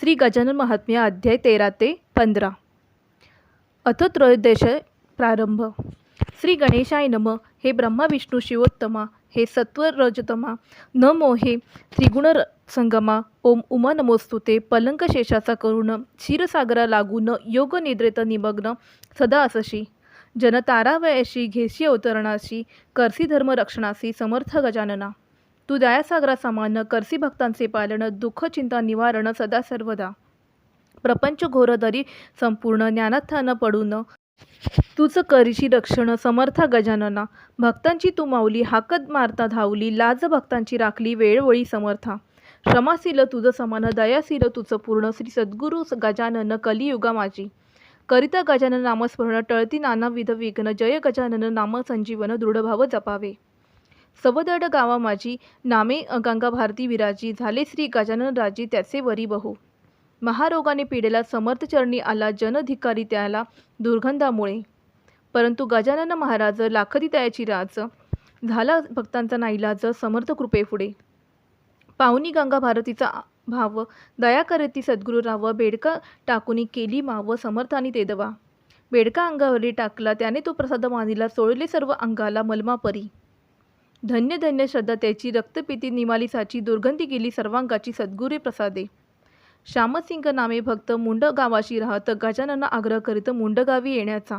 श्री गजानन महात्म्य अध्याय तेरा ते पंधरा. अथ त्रयोदश प्रारंभ. श्री गणेशाय नम. हे ब्रह्मा विष्णू शिवोत्तमा. हे सत्व रजतमा. न मोहे त्रिगुण र- संगमा ओम उमा नमोस्तुते. पलंक शेषाचा करुण. क्षीरसागरा लागून योग निद्रेत निमग्न. सदा असशी. जनतारावयाशी घेशी अवतरणाशी. करसी धर्म रक्षणासी. समर्थ गजानना. तू दयासागरा समान करसी भक्तांचे पालन दुःख चिंता निवारण सदा सर्वदा. प्रपंच घोरदरी संपूर्ण ज्ञानाथानं पडून. तूच करीशी रक्षण समर्था गजानना. भक्तांची तू माऊली हाकत मारता धावली लाज भक्तांची राखली वेळवळी समर्था. क्षमाशील तुझं समान दयाशील तुझं पूर्ण श्री सद्गुरु गजानन कलियुगा माझी. करिता गजानन नामस्मरण टळती नानाविध विघ्न जय गजानन नाम संजीवन दृढभाव जपावे. सवदड गावा माझी नामे गंगा भारती विराजी झाले श्री गजानन राजी त्याचे वरी बहु. महारोगाने पिढेला समर्थ चरणी आला जनधिकारी त्याला दुर्गंधामुळे. परंतु गजानन महाराज लाखदी त्याची राज झाला भक्तांचा नाईलाज समर्थ कृपेपुढे पाहुणी गंगा भारतीचा भाव दया करती सद्गुरू राव बेडका टाकुनी केली माव समर्थानी तेदवा बेडका अंगावरी टाकला त्याने तो प्रसाद मानिला सोडले सर्व अंगाला मलमापरी. धन्य धन्य श्रद्धा त्याची रक्तपिती निमाली साची दुर्गंधी गेली सर्वांगाची सद्गुरे प्रसादे. श्यामसिंग नामे भक्त मुंड गावाशी राहत गजानना आग्रह करीत मुंडगावी येण्याचा.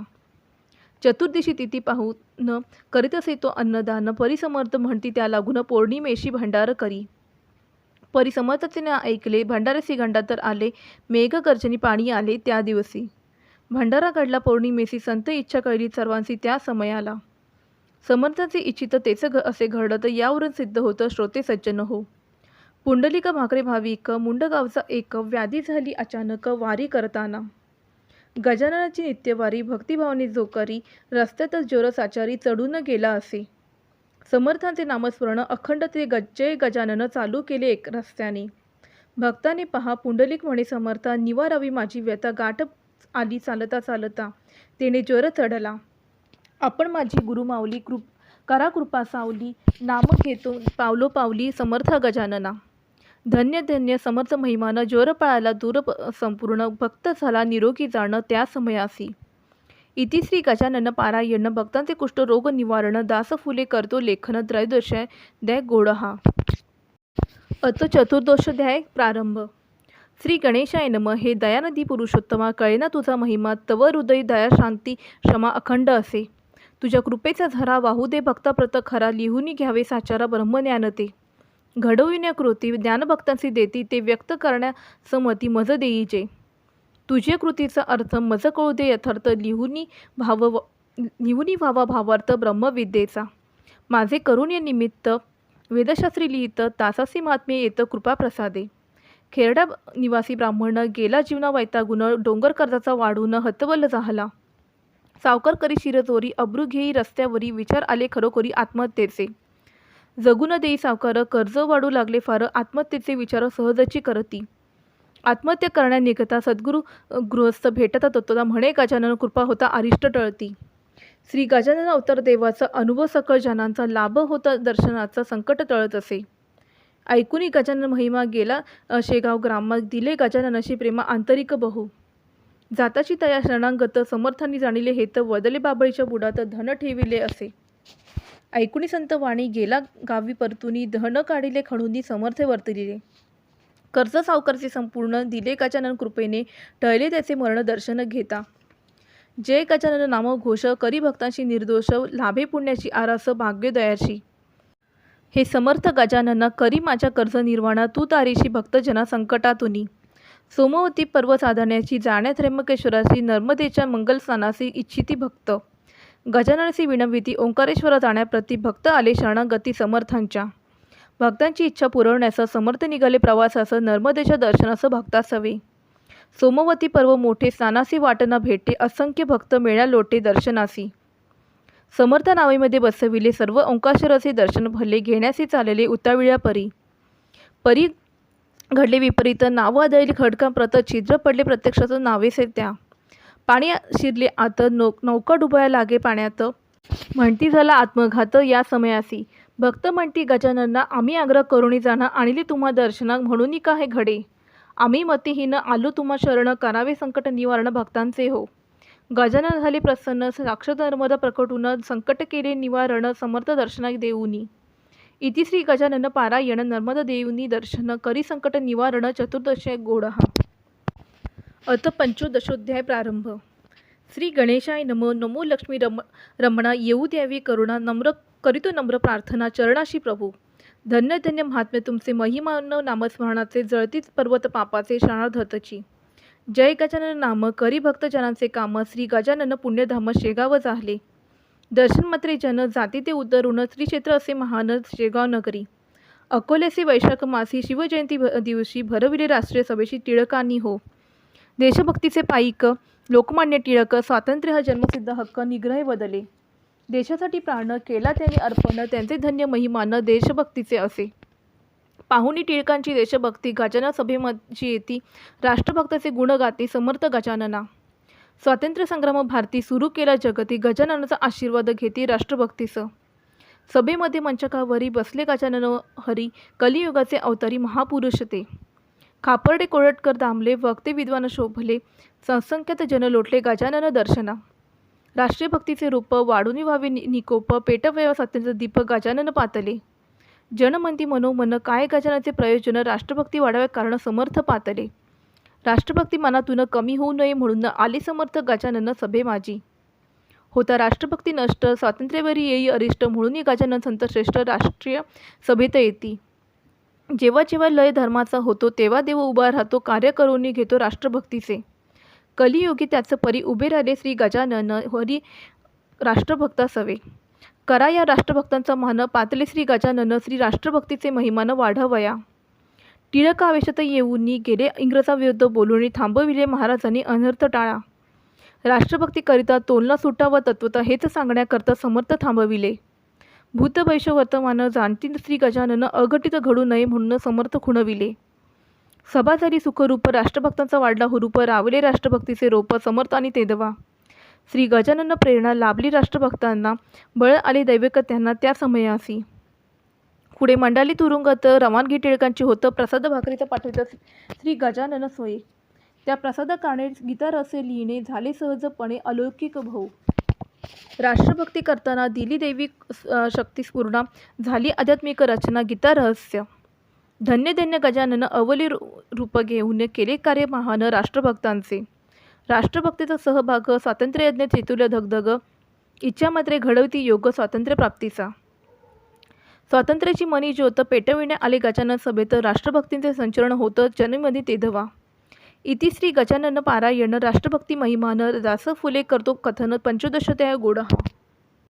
चतुर्दिशी तिथी पाहून करीत असे तो अन्नदान परिसमर्थ म्हणती त्या लागून पौर्णिमेशी भंडार करी. परिसमर्थाचे ऐकले भंडारसी गंडा तर आले मेघगर्जनी पाणी आले त्या दिवशी. भंडारा घडला पौर्णिमेशी संत इच्छा कळली सर्वांशी त्या समयाला. समर्थाचे इच्छित तेच घ असे घडलं तर यावरून सिद्ध होतं श्रोते सज्जन हो. पुंडलिक भाकरे भाविक मुंडगावचा एक व्याधी झाली अचानक वारी करताना. गजाननाची नित्यवारी भक्तिभावाने जोकारी रस्त्यातच जोर चढून गेला असे. समर्थांचे नामस्मरण अखंड ते गज्जय गजानन चालू केले एक रस्त्याने. भक्ताने पहा पुंडलिक म्हणे समर्था निवारावी माझी व्यथा गाठ आली चालता चालता. तिने ज्वर चढला. आपण माझी गुरुमावली कृप करा कृपा सावली नाम घेतो पावलो पावली समर्थ गजानना. धन्य धन्य समर्थ महिमानं ज्वरपळाला दूर संपूर्ण भक्त झाला निरोगी जाणं त्या समयासी. इति श्री गजानन पारायण भक्तांचे कुष्ठरोग निवारण दास फुले करतो लेखन त्रयोदश द्याय गोडहा. अत चतुर्दोषध्याय प्रारंभ. श्री गणेशाय नम हे दयानदी पुरुषोत्तमा कळेना तुझा महिमा तव हृदय दया शांती क्षमा अखंड असे. तुझ्या कृपेचा झरा वाहू दे भक्तप्रत खरा लिहूनी घ्यावे साचारा ब्रह्मज्ञान ते. घडविण्या कृती ज्ञानभक्तांची देती ते व्यक्त करण्या समती मज देईजे तुझे कृतीचा अर्थ मज कळू दे यथार्थ लिहूनी भाव लिहूनी व्हावा भावार्थ ब्रह्मविद्येचा. माझे करुण्य निमित्त वेदशास्त्री लिहित तासासी महात्मे येतं कृपा प्रसादे. खेरडा निवासी ब्राह्मण गेला जीवना वैतागुण डोंगर कर्जाचा वाढून हतवल झाला. सावकार करी शिरजोरी अब्रू घेई रस्त्यावरी विचार आले खरोखरी आत्महत्येचे. जगू न देई सावकार कर्ज वाढू लागले फार आत्महत्येचे विचार सहजची करती. आत्महत्या करण्या निघता सद्गुरू गृहस्थ भेटता तत्वता म्हणे गजानन कृपा होता अरिष्ट टळती. श्री गजानन अवतार देवाचा अनुभव सकळ जनांचा लाभ होता दर्शनाचा संकट टळत असे. ऐकूनही गजानन महिमा गेला शेगाव ग्रामात दिले गजाननाशी प्रेमा आंतरिक बहु. जाताची तया शरणांगत समर्थांनी जाणिले तर वदले बाबळीच्या बुडात धन ठेविले असे. ऐकुणी संत वाणी गेला गावी परतुनी धन काढिले खणुनी समर्थ वर्तलिले कर्ज सावकारचे संपूर्ण दिले गजानन कृपेने टळले त्याचे मरण दर्शन घेता. जय गजानन नाम घोष करी भक्तांशी निर्दोष लाभे पुण्याची आरास भाग्योदयाची हे समर्थ गजानन करी माझ्या कर्ज निर्वाणा तू तारीशी भक्तजना संकटातुनी सोमवती पर्व साधण्याची जाण्या त्र्यंबकेश्वराशी नर्मदेच्या मंगलस्थानासी इच्छिती भक्त. गजाननसी विनंविती ओंकारेश्वर जाण्याप्रती भक्त आले शरणागती समर्थांच्या. भक्तांची इच्छा पुरवण्याचा समर्थ निघाले प्रवासाचं नर्मदेच्या दर्शनाचं भक्तास हवे सोमवती पर्व मोठे स्नानासी वाटना भेटे असंख्य भक्त मेळ्या लोटे दर्शनासी. समर्थ नावेमध्ये बसविले सर्व ओंकाश्वराचे दर्शन भले घेण्यासी चालले उताविळ्या परी परी घडले विपरीत. नावं आदळली खडका प्रत छिद्र पडले प्रत्यक्षात नावेसे त्या पाणी शिरले आत नौ नौका डुबाया लागे पाण्यात. म्हणती झाला आत्मघात या समयासी. भक्त म्हणती गजानना आम्ही आग्रह करुणी जाणं आणली तुम्हा दर्शना म्हणून का हे घडे. आम्ही मतिहीन आलो तुम्हा शरण करावे संकट निवारण भक्तांचे हो. गजानन झाले प्रसन्न साक्ष नर्मद प्रकटून संकट केले निवारण समर्थ दर्शना देऊनी. इति श्री गजानन पारायण नर्मद देवनी दर्शन करी संकट निवारण चतुर्दशय गोडहा अथ पंचोदशोध्याय प्रारंभ। श्री गणेशाय नमो नमो लक्ष्मी रम रमणा येऊ द्यावी करुणा नम्र करीतो नम्र प्रार्थना चरणाशी प्रभू। धन्य धन्य महात्म्य तुमचे महिमान नामस्मरणाचे जळतीच पर्वत पापाचे शाणाधतची जय गजानन नाम करी भक्तजनांचे काम श्री गजानन पुण्यधाम शेगाव झाले दर्शन मात्रे जन जाती ते उतरून श्रीक्षेत्र असे महानद शेगाव नगरी. अकोल्याचे वैशाख मासी शिवजयंती भ- दिवशी भरविले राष्ट्रीय सभेशी टिळकांनी हो. देशभक्तीचे पाईक लोकमान्य टिळक स्वातंत्र्य हा जन्मसिद्ध हक्क निग्रह बदले देशासाठी प्राण केला त्यांनी अर्पण त्यांचे धन्य महिमान देशभक्तीचे असे. पाहुणी टिळकांची देशभक्ती गजानन सभेमध्ये येती राष्ट्रभक्ताचे गुण गाती समर्थ गजानना. स्वातंत्र्य संग्राम भारती सुरू केला जगती गजाननाचा आशीर्वाद घेती राष्ट्रभक्तीचं. सभेमध्ये मंचकावरी बसले गजानन हरी कलियुगाचे अवतारी महापुरुष ते. खापर्डे कोळटकर दामले वक्ते विद्वान शोभले संसंख्यात जन लोटले गजानन दर्शना. राष्ट्रीय भक्तीचे रूप वाढून व्हावे निकोप पेटवया स्वातंत्र्य दीप गजानन पातले. जनमंती मनोमन काय गजानाचे प्रयोजन राष्ट्रभक्ती वाढाव्या कारण समर्थ पातले. राष्ट्रभक्ती मनातून कमी होऊ नये म्हणून आले समर्थ गजानन सभे माझी होता राष्ट्रभक्ती नष्ट स्वातंत्र्यवरी येई अरिष्ट म्हणूनही गजानन संत श्रेष्ठ राष्ट्रीय सभेत येती. जेव्हा जेव्हा लय धर्माचा होतो तेव्हा देव उभा राहतो कार्य करून घेतो राष्ट्रभक्तीचे. कलियोगी त्याचं परी उभे राहिले श्री गजानन हरी राष्ट्रभक्ता सवे. करा या राष्ट्रभक्तांचा मान पातले श्री गजानन श्री राष्ट्रभक्तीचे महिमान वाढवया. टिळक आवेशात येऊनी गेले. इंग्रजांविरुद्ध बोलून थांबविले महाराजांनी अनर्थ टाळा. राष्ट्रभक्तीकरिता तोलना सुटावा तत्वता हेच सांगण्याकरता समर्थ थांबविले. भूत वर्तमानं वर्तमान जाणती श्री गजानन अघटित घडू नये म्हणून समर्थ खुणविले. सभा झाली सुखरूप राष्ट्रभक्तांचा वाढला हुरूप रावले राष्ट्रभक्तीचे रोप समर्थानी तेदवा श्री गजानन प्रेरणा लाभली राष्ट्रभक्तांना बळ आले दैवक त्यांना त्या समयासी. पुढे मंडाली तुरुंगात रवानगी टिळकांची होतं. प्रसाद भाकरीचं पाठवितं श्री गजानन सोये. त्या प्रसादाकाने गीता रसे लिहिणे झाले सहजपणे अलौकिक भाऊ. राष्ट्रभक्ती करताना दिली देवी अ, झाली आध्यात्मिक रचना गीता रहस्य. धन्य धन्य गजानन अवली रूप घेऊन केले कार्य महान राष्ट्रभक्तांचे. राष्ट्रभक्तीचा सहभाग स्वातंत्र्ययज्ञ चेतुल्य धगधग. इच्छा मात्रे घडवती योग स्वातंत्र्यप्राप्तीचा स्वातंत्र्याची मनी ज्योत पेटविण्या आले गजानन सभेत राष्ट्रभक्तींचे संचरण होतं जनमधी तेधवा इति श्री गजानन पारायण राष्ट्रभक्ती महिमान दास फुले करतो कथन पंचोदश त्या गोड हा